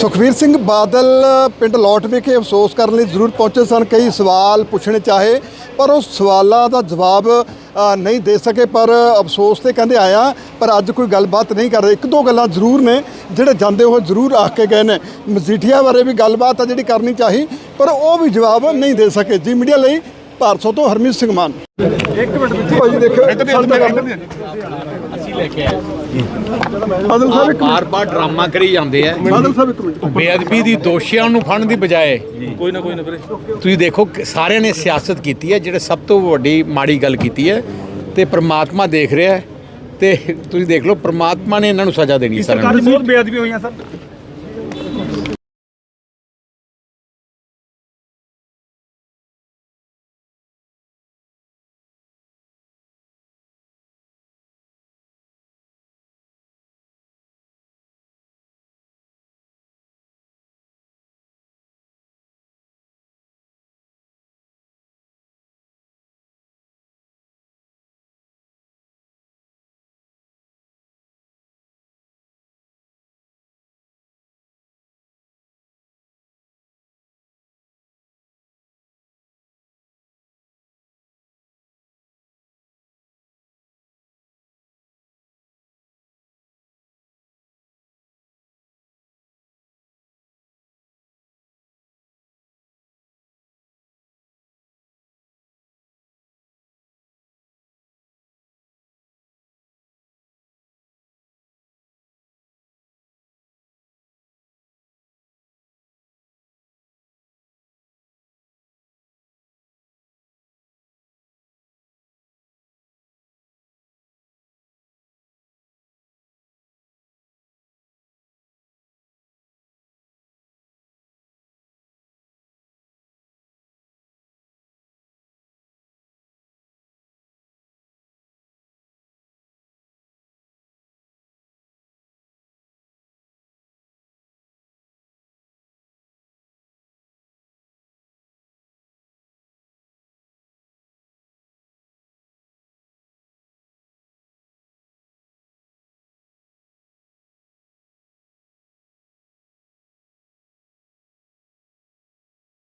ਸੁਖਵੀਰ ਸਿੰਘ ਬਾਦਲ ਪਿੰਡ ਲੋਟ ਵਿਖੇ ਅਫਸੋਸ ਕਰਨ ਲਈ ਜ਼ਰੂਰ ਪਹੁੰਚੇ ਸਨ। ਕਈ ਸਵਾਲ ਪੁੱਛਣੇ ਚਾਹੇ ਪਰ ਉਹ ਸਵਾਲਾਂ ਦਾ ਜਵਾਬ ਨਹੀਂ ਦੇ ਸਕੇ ਪਰ ਅਫਸੋਸ ਤੇ ਕਹਿੰਦੇ ਆਇਆ ਪਰ ਅੱਜ ਕੋਈ ਗੱਲਬਾਤ ਨਹੀਂ ਕਰ ਰਹੇ। ਇੱਕ ਦੋ ਗੱਲਾਂ ਜ਼ਰੂਰ ਨੇ ਜਿਹੜੇ ਜਾਂਦੇ ਉਹ ਜ਼ਰੂਰ ਆਖ ਕੇ ਗਏ ਨੇ। ਮਜੀਠੀਆ ਬਾਰੇ ਵੀ ਗੱਲਬਾਤ ਆ ਜਿਹੜੀ ਕਰਨੀ ਚਾਹੀ ਪਰ ਉਹ ਵੀ ਜਵਾਬ ਨਹੀਂ ਦੇ ਸਕੇ। ਜੀ ਮੀਡੀਆ ਲਈ ਭਾਰਤੋਂ ਤੋਂ ਹਰਮੀਤ ਸਿੰਘ ਮਾਨ। ਇੱਕ ਮਿੰਟ ਭਾਜੀ ਦੇਖੋ ਅਸੀਂ ਲੈ ਕੇ ਆਏ। ਬਾਦਲ ਸਾਹਿਬ ਇੱਕ ਬਾਰ-ਬਾਰ ਡਰਾਮਾ ਕਰੀ ਜਾਂਦੇ ਆ। ਬਾਦਲ ਸਾਹਿਬ ਇੱਕ ਮਿੰਟ। ਬੇਅਦਬੀ ਦੀ ਦੋਸ਼ੀਆਂ ਨੂੰ ਫੜਨ ਦੀ ਬਜਾਏ ਕੋਈ ਨਾ ਕੋਈ ਨਾ ਤੁਸੀਂ ਦੇਖੋ ਸਾਰਿਆਂ ਨੇ ਸਿਆਸਤ ਕੀਤੀ ਹੈ ਜਿਹੜੇ ਸਭ ਤੋਂ ਵੱਡੀ ਮਾੜੀ ਗੱਲ ਕੀਤੀ ਹੈ ਤੇ ਪ੍ਰਮਾਤਮਾ ਦੇਖ ਰਿਹਾ ਹੈ ਤੇ ਤੁਸੀਂ ਦੇਖ ਲਓ ਪ੍ਰਮਾਤਮਾ ਨੇ ਇਹਨਾਂ ਨੂੰ ਸਜ਼ਾ ਦੇਣੀ ਹੈ ਸਾਰਿਆਂ ਨੂੰ। ਬਹੁਤ ਬੇਅਦਬੀ ਹੋਈਆਂ ਸਰ।